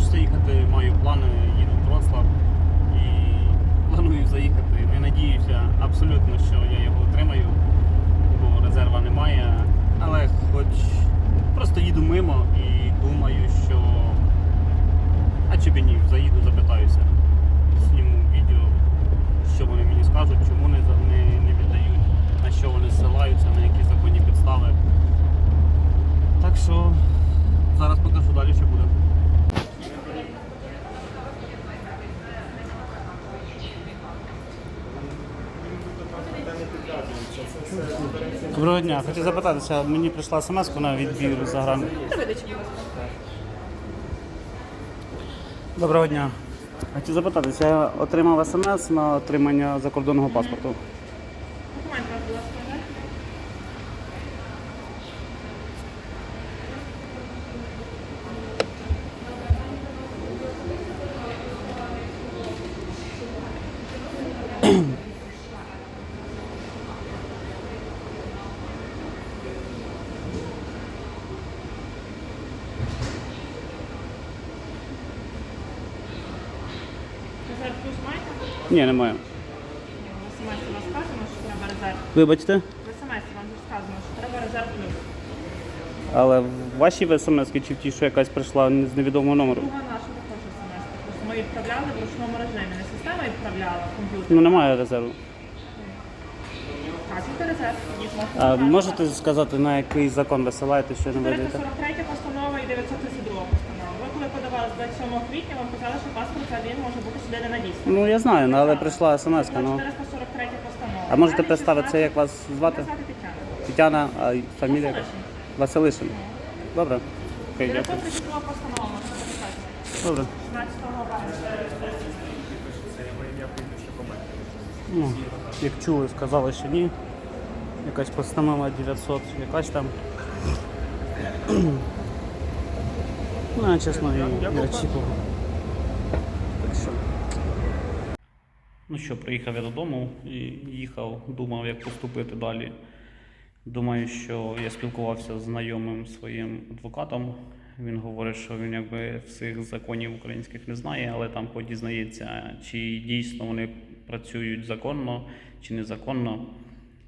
хочеться їхати, маю плани, їду в Вроцлав і планую заїхати. Доброго дня. Хочу запитатися, мені прийшла смс на відбір за гран. Доброго дня. Хочу запитатися, я отримав смс на отримання закордонного паспорту. Плюс маєте? Ні, немає. В смс вам сказано, що треба резерв. Вибачте, В смс вам сказано, що треба резерв плюс. але в вашій смс чи в тій, що якась прийшла з невідомого номеру? Друга наша також смс. Просто ми відправляли в ручному режимі. Не система відправляла в комп'ютер. Ну немає резерву. Вказуйте резерв. А можете сказати, на який закон висилаєте, що не видаєте? 443 постанова і 932 постанова. Коли подавали з 27 квітня, вам казали, що паспорт один може бути сюди не надійсний. Ну я знаю, ну, але прийшла смс. Ну. 443 постанова. А можете представитися, як вас звати? Звати Тетяна. Тетяна, а фамілія? Василишин. Василишин. Добре. Окей, дякую. 932 постанова записати. Добре. 16 березня. Це його ім'я прізвище по мене. Ну, як чули, сказали, що ні. Якась постанова 900, якась там. Ну, я чесно, і не очікував. Так що. Ну що, приїхав я додому і їхав, думав, як поступити далі. Думаю, що я спілкувався з знайомим своїм адвокатом. Він говорить, що він якби всіх законів українських не знає, але там подізнається, чи дійсно вони працюють законно чи незаконно.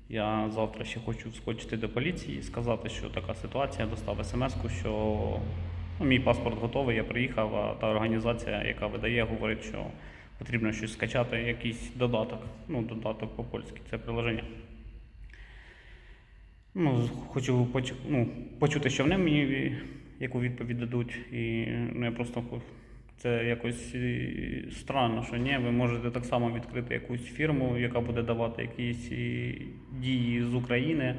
Я завтра ще хочу вскочити до поліції і сказати, що така ситуація, достав смс-ку, що ну, мій паспорт готовий, я приїхав, а та організація, яка видає, говорить, що потрібно щось скачати, якийсь додаток. Ну, додаток по-польськи, це приложення. Ну, хочу ну, почути, що вони мені яку відповідь дадуть. І ну, я просто це якось странно, що ні, ви можете так само відкрити якусь фірму, яка буде давати якісь дії з України.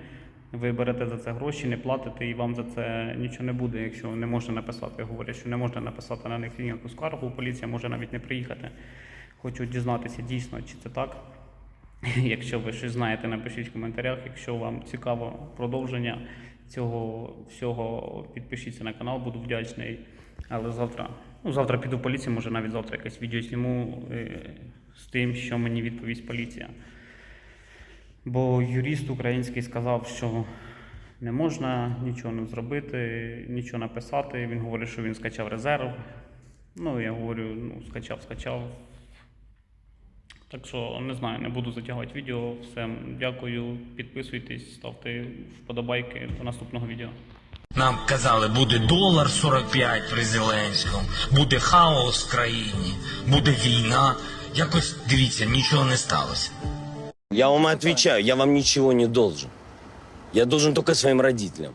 Ви берете за це гроші, не платите, і вам за це нічого не буде, якщо не можна написати. Говорять, що не можна написати на них ніяку скаргу, поліція може навіть не приїхати. Хочу дізнатися дійсно, чи це так. Якщо ви щось знаєте, напишіть в коментарях. Якщо вам цікаво продовження цього всього, підпишіться на канал, буду вдячний. Але завтра, ну завтра піду в поліцію, може навіть завтра якесь відео зніму е, з тим, що мені відповість поліція. Бо юрист український сказав, що не можна нічого не зробити, нічого написати. Він говорить, що він скачав резерв. Ну, я говорю, ну, скачав, скачав. Так що не знаю, не буду затягувати відео. Всім дякую, підписуйтесь, ставте вподобайки до наступного відео. Нам казали, буде долар 45 при Зеленському, буде хаос в країні, буде війна. Якось дивіться, нічого не сталося. Я вам отвечаю, я вам ничего не должен. Я должен только своим родителям.